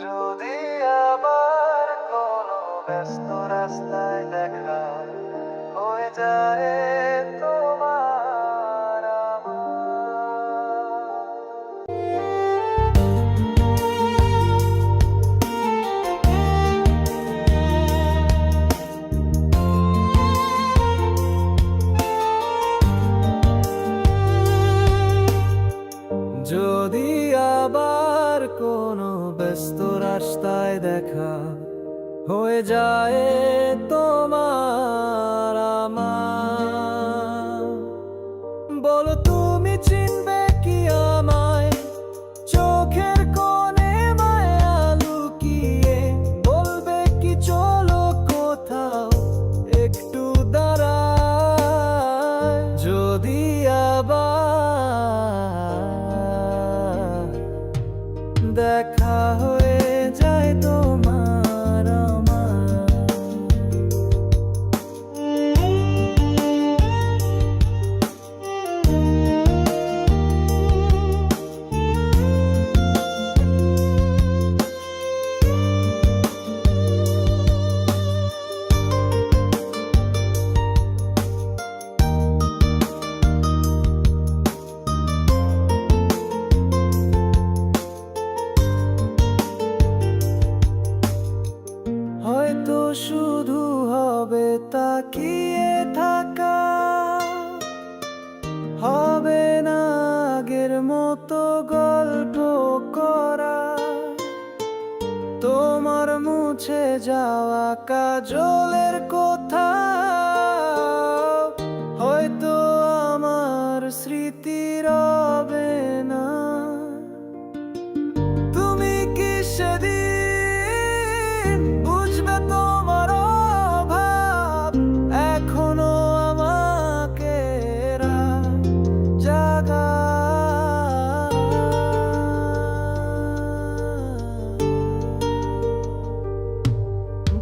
যদি আবার কোনো ব্যস্ত রাস্তায় দেখা হয়ে যায় রাস্তায় দেখা হয়ে যায় তোমার আমার। বলো তুমি চিনবে দেখা হয়ে যায় তোমার তাকিয়ে থাকা হবে না আগের মতো গল্প করা। তোমার মুছে যাওয়া কাজলের কথা, হয়তো আমার স্মৃতি রবে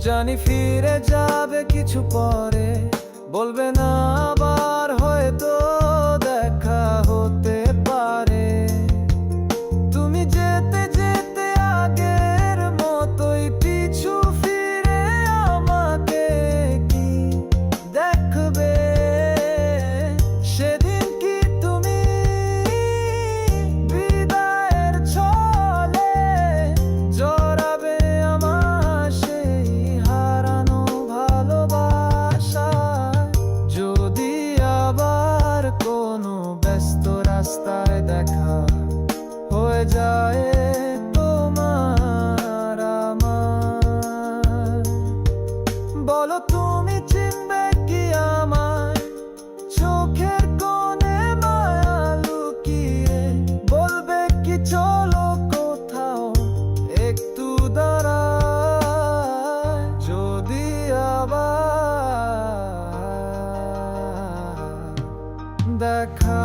জানি ফিরে যাবে কিছু পরে। বলবে যায় তোমার আমার। বলো, তুমি চিনবে কি আমায়? চোখের কোণে মায়া লুকিয়ে বলবে কি, চলো কোথাও একটু দাঁড়ায়, যদি আবার দেখা